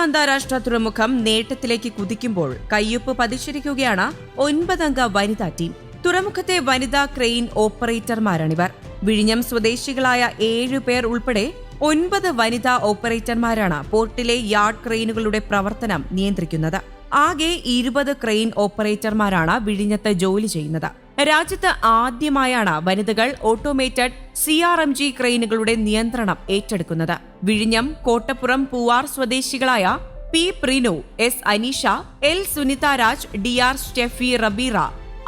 അന്താരാഷ്ട്ര തുറമുഖം നേട്ടത്തിലേക്ക് കുതിക്കുമ്പോൾ കയ്യൊപ്പ് പതിച്ചിരിക്കുകയാണ് ഒൻപതംഗ വനിതാ ടീം. തുറമുഖത്തെ വനിതാ ക്രെയിൻ ഓപ്പറേറ്റർമാരാണിവർ. വിഴിഞ്ഞം സ്വദേശികളായ ഏഴു പേർ ഉൾപ്പെടെ ഒൻപത് വനിതാ ഓപ്പറേറ്റർമാരാണ് പോർട്ടിലെ യാർഡ് ക്രെയിനുകളുടെ പ്രവർത്തനം നിയന്ത്രിക്കുന്നത്. ആകെ ഇരുപത് ക്രെയിൻ ഓപ്പറേറ്റർമാരാണ് വിഴിഞ്ഞത്ത് ജോലി ചെയ്യുന്നത്. രാജ്യത്ത് ആദ്യമായാണ് വനിതകൾ automated C R M G ക്രെയിനുകളുടെ നിയന്ത്രണം ഏറ്റെടുക്കുന്നത്. വിഴിഞ്ഞം കോട്ടപ്പുറം പൂവാർ സ്വദേശികളായ P Prinu S Aneesha L Sunitha Raj D R Stephy Rabeera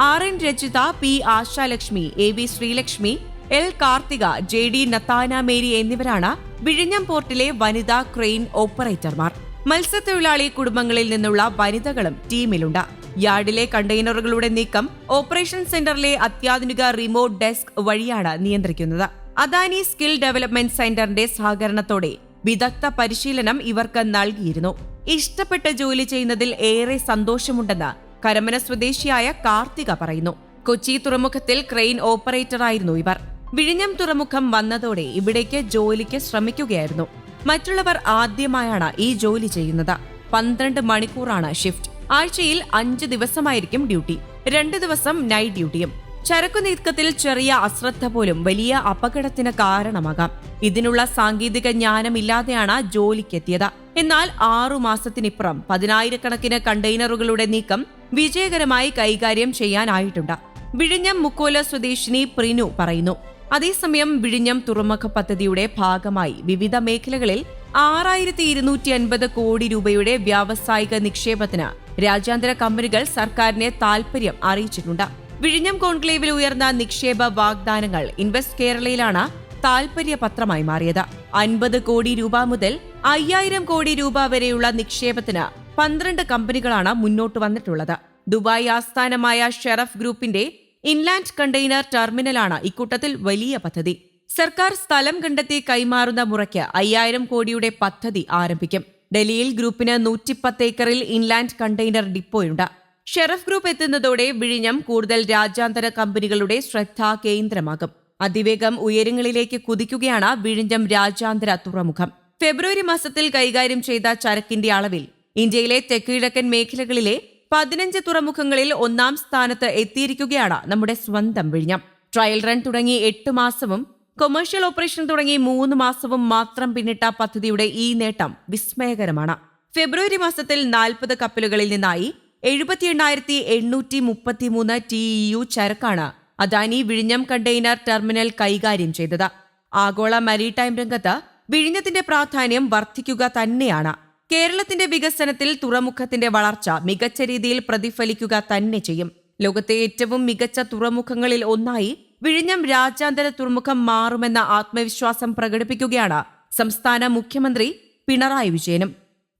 R N Rachitha P Ashalakshmi A V Sreelakshmi L Karthika J D Nathana Mary എന്നിവരാണ് വിഴിഞ്ഞം പോർട്ടിലെ വനിതാ ക്രെയിൻ ഓപ്പറേറ്റർമാർ. മത്സ്യത്തൊഴിലാളി കുടുംബങ്ങളിൽ നിന്നുള്ള വനിതകളും ടീമിലുണ്ട്. യാർഡിലെ കണ്ടെയ്നറുകളുടെ നീക്കം ഓപ്പറേഷൻ സെന്ററിലെ അത്യാധുനിക റിമോട്ട് ഡെസ്ക് വഴിയാണ് നിയന്ത്രിക്കുന്നത്. അദാനി സ്കിൽ ഡെവലപ്മെന്റ് സെന്ററിന്റെ സഹകരണത്തോടെ വിദഗ്ധ പരിശീലനം ഇവർക്ക് നൽകിയിരുന്നു. ഇഷ്ടപ്പെട്ട ജോലി ചെയ്യുന്നതിൽ ഏറെ സന്തോഷമുണ്ടെന്ന് കരമന സ്വദേശിയായ കാർത്തിക പറയുന്നു. കൊച്ചി തുറമുഖത്തിൽ ക്രെയിൻ ഓപ്പറേറ്ററായിരുന്നു ഇവർ. വിഴിഞ്ഞം തുറമുഖം വന്നതോടെ ഇവിടേക്ക് ജോലിക്ക് ശ്രമിക്കുകയായിരുന്നു. മറ്റുള്ളവർ ആദ്യമായാണ് ഈ ജോലി ചെയ്യുന്നത്. പന്ത്രണ്ട് മണിക്കൂറാണ് ഷിഫ്റ്റ്. ആഴ്ചയിൽ അഞ്ച് ദിവസമായിരിക്കും ഡ്യൂട്ടി. രണ്ട് ദിവസം നൈറ്റ് ഡ്യൂട്ടിയും ചരക്കു നീക്കത്തിൽ ചെറിയ അശ്രദ്ധ പോലും വലിയ അപകടത്തിന് കാരണമാകാം. ഇതിനുള്ള സാങ്കേതിക ജ്ഞാനമില്ലാതെയാണ് ജോലിക്കെത്തിയത്. എന്നാൽ ആറു മാസത്തിനിപ്പുറം പതിനായിരക്കണക്കിന് കണ്ടെയ്നറുകളുടെ നീക്കം വിജയകരമായി കൈകാര്യം ചെയ്യാനായിട്ടുണ്ട്. വിഴിഞ്ഞം മുക്കോല സ്വദേശിനി പ്രിനു പറയുന്നു. അതേസമയം വിഴിഞ്ഞം തുറമുഖ പദ്ധതിയുടെ ഭാഗമായി വിവിധ മേഖലകളിൽ ആറായിരത്തി ഇരുന്നൂറ്റി അൻപത് കോടി രൂപയുടെ വ്യാവസായിക നിക്ഷേപത്തിന് രാജ്യാന്തര കമ്പനികൾ സർക്കാരിനെ താൽപര്യം അറിയിച്ചിട്ടുണ്ട്. വിഴിഞ്ഞം കോൺക്ലേവിൽ ഉയർന്ന നിക്ഷേപ വാഗ്ദാനങ്ങൾ ഇൻവെസ്റ്റ് കേരളയിലാണ് താൽപര്യ പത്രമായി മാറിയത്. അൻപത് കോടി രൂപ മുതൽ അയ്യായിരം കോടി രൂപ വരെയുള്ള നിക്ഷേപത്തിന് പന്ത്രണ്ട് കമ്പനികളാണ് മുന്നോട്ട് വന്നിട്ടുള്ളത്. ദുബായ് ആസ്ഥാനമായ ഷെറഫ് ഗ്രൂപ്പിന്റെ ഇൻലാൻഡ് കണ്ടെയ്നർ ടെർമിനലാണ് ഇക്കൂട്ടത്തിൽ വലിയ പദ്ധതി. സർക്കാർ സ്ഥലം കണ്ടെത്തി കൈമാറുന്ന മുറയ്ക്ക് അയ്യായിരം കോടിയുടെ പദ്ധതി ആരംഭിക്കും. ഡൽഹിയിൽ ഗ്രൂപ്പിന് നൂറ്റിപ്പത്ത് ഏക്കറിൽ ഇൻലാൻഡ് കണ്ടെയ്നർ ഡിപ്പോയുണ്ട്. ഷെറഫ് ഗ്രൂപ്പ് എത്തുന്നതോടെ വിഴിഞ്ഞം കൂടുതൽ രാജ്യാന്തര കമ്പനികളുടെ ശ്രദ്ധാ കേന്ദ്രമാകും. അതിവേഗം ഉയരങ്ങളിലേക്ക് കുതിക്കുകയാണ് വിഴിഞ്ഞം രാജ്യാന്തര തുറമുഖം. ഫെബ്രുവരി മാസത്തിൽ കൈകാര്യം ചെയ്ത ചരക്കിന്റെ അളവിൽ ഇന്ത്യയിലെ തെക്കിഴക്കൻ മേഖലകളിലെ പതിനഞ്ച് തുറമുഖങ്ങളിൽ ഒന്നാം സ്ഥാനത്ത് എത്തിയിരിക്കുകയാണ് നമ്മുടെ സ്വന്തം വിഴിഞ്ഞം. ട്രയൽ റൺ തുടങ്ങി എട്ട് മാസവും കൊമേഴ്ഷ്യൽ ഓപ്പറേഷൻ തുടങ്ങി മൂന്ന് മാസവും മാത്രം പിന്നിട്ട പദ്ധതിയുടെ ഈ നേട്ടം വിസ്മയകരമാണ്. ഫെബ്രുവരി മാസത്തിൽ നാൽപ്പത് കപ്പലുകളിൽ നിന്നായി എഴുപത്തി എണ്ണായിരത്തി എണ്ണൂറ്റി മുപ്പത്തിമൂന്ന് ടി ഇ യു ചരക്കാണ് അദാനി വിഴിഞ്ഞം കണ്ടെയ്നർ ടെർമിനൽ കൈകാര്യം ചെയ്തത്. ആഗോള മരീടൈം രംഗത്ത് വിഴിഞ്ഞത്തിന്റെ പ്രാധാന്യം വർദ്ധിക്കുക തന്നെയാണ്. കേരളത്തിന്റെ വികസനത്തിൽ തുറമുഖത്തിന്റെ വളർച്ച മികച്ച രീതിയിൽ പ്രതിഫലിക്കുക തന്നെ ചെയ്യും. ലോകത്തെ ഏറ്റവും മികച്ച തുറമുഖങ്ങളിൽ ഒന്നായി വിഴിഞ്ഞം രാജ്യാന്തര തുറമുഖം മാറുമെന്ന ആത്മവിശ്വാസം പ്രകടിപ്പിക്കുകയാണ് സംസ്ഥാന മുഖ്യമന്ത്രി പിണറായി വിജയനും.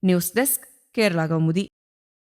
News desk Kerala Kaumudi.